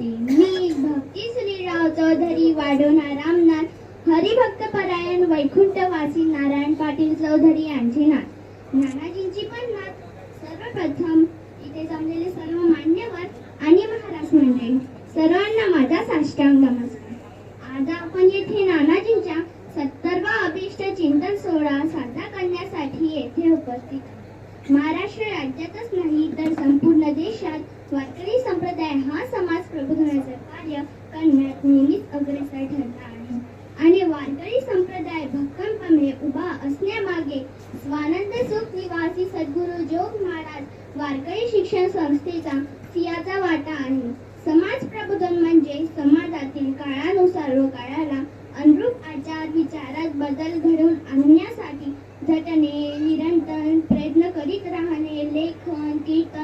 रामकृष्ण हरी मी भक्ती श्रीराव चौधरी वाढवणार रामनाथ हरिभक्त परायण वैकुंठवासी नारायण पाटील चौधरी यांचे नाथ. नानाजींची पण नाथ. सर्वप्रथम इथे जमलेले सर्व मान्यवर आणि महाराज मंडळी सर्वांना माझा साष्टांग नमस्कार. आज आपण येथे नानाजींच्या सत्तरवा अभिष्ट चिंतन सोहळा साजरा करण्यासाठी येथे उपस्थित महाराष्ट्र राज्यातच नाही तर संपूर्ण देशात वारकरी संप्रदाय हा समाज प्रबोधनाचे कार्य करण्यात नेहमीच अग्रेसर ठरला आहे. आणि वारकरी संप्रदाय भक्कमपणे उभा असण्यामागे स्वानंद सुख निवासी सद्गुरू जोग महाराज वारकरी शिक्षण संस्थेचा सियाचा वाटा आहे. समाज प्रबोधन म्हणजे समाजातील काळानुसार व काळाला अनुरूप आचार विचारात बदल घडवून आणण्यासाठी झटणे निरंतर प्रयत्न करीत राहणे लेखन कीर्तन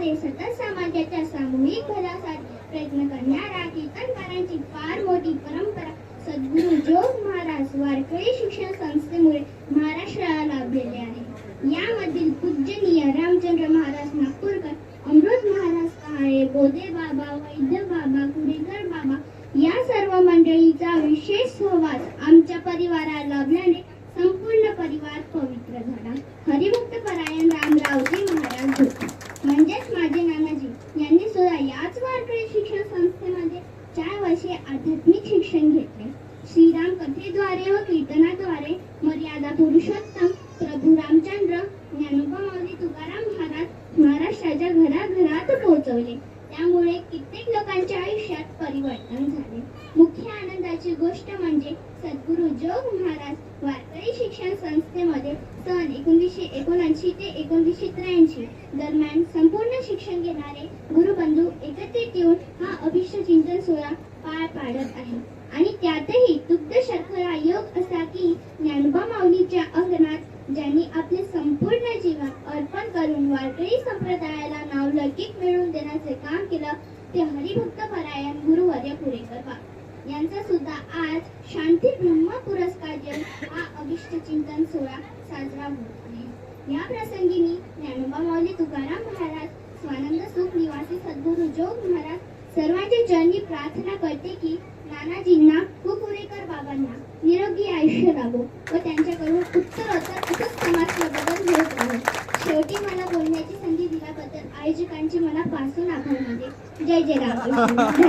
याद्वारे सतत समाजाच्या सामूहिक भल्यासाठी प्रयत्न करणाऱ्या कीर्तनकारांची फार मोठी परंपरा सद्गुरू जोग महाराज वारकरी शिक्षण संस्थेमुळे महाराष्ट्राला लाभलेले आहे. यामधील पूजनीय रामचंद्र महाराज नागपूरकर अमृत महाराज काळे बोधे बाबा वैद्य बाबा कुडेकर बाबा या सर्व मंडळीचा विशेष सहवास आमच्या परिवाराला लाभल्याने संपूर्ण परिवार पवित्र झाला हरिभक्त परायण रामरावजी महाराज होते म्हणजेच माझे नानाजी यांनी सुद्धा याच वारकरी शिक्षण संस्थेमध्ये चार वर्षे आध्यात्मिक शिक्षण घेतले. श्रीराम कथेद्वारे व कीर्तनाद्वारे मर्यादा पुरुषोत्तम प्रभू रामचंद्र ज्ञानोबा माऊली तुकाराम महाराज महाराष्ट्राच्या घराघरात पोहोचवले. त्यामुळे कित्येक लोकांच्या आयुष्यात परिवर्तन झाले. मुख्य आनंदाची गोष्ट म्हणजे सद्गुरू जोग महाराज वारकरी शिक्षण संस्थेमध्ये सन एकोणीसशे एकोणऐंशी ते एकोणीसशे त्र्याऐंशी दरम्यान संपूर्ण शिक्षण घेणारे गुरुबंधू एकत्रित अभिष्ट चिंतन सोहळा पार पाडत आहे. आणि त्यातही दुग्ध शर्करा योग असा की ज्ञानोबा माऊलीच्या अंगणात ज्यांनी आपले संपूर्ण जीवन अर्पण करून वारकरी संप्रदायाला नावलौकिक मिळवून देण्याचे काम केलं ते हरिभक्त परायण गुरुवर्य पुरेकर बा. यांचा सुद्धा आज शांती ब्रह्म पुरस्कार देऊन हा अभिष्ट चिंतन सोहळा साजरा होत आहे. या प्रसंगी मी ज्ञानोबा माऊली तुकाराम महाराज स्वानंद सुख निवासी सद्गुरू जोग महाराज सर्वांच्या चरणी प्रार्थना करते की नानाजींना कुकुरेकर बाबांना निरोगी आयुष्य लाभो व त्यांच्याकडून उत्तरोत्तर असंच समाज प्रबोधन होत राहो शेवटी मला बोलण्याची संधी दिल्याबद्दल आयोजकांचे मनापासून आभार मानते जय जय राम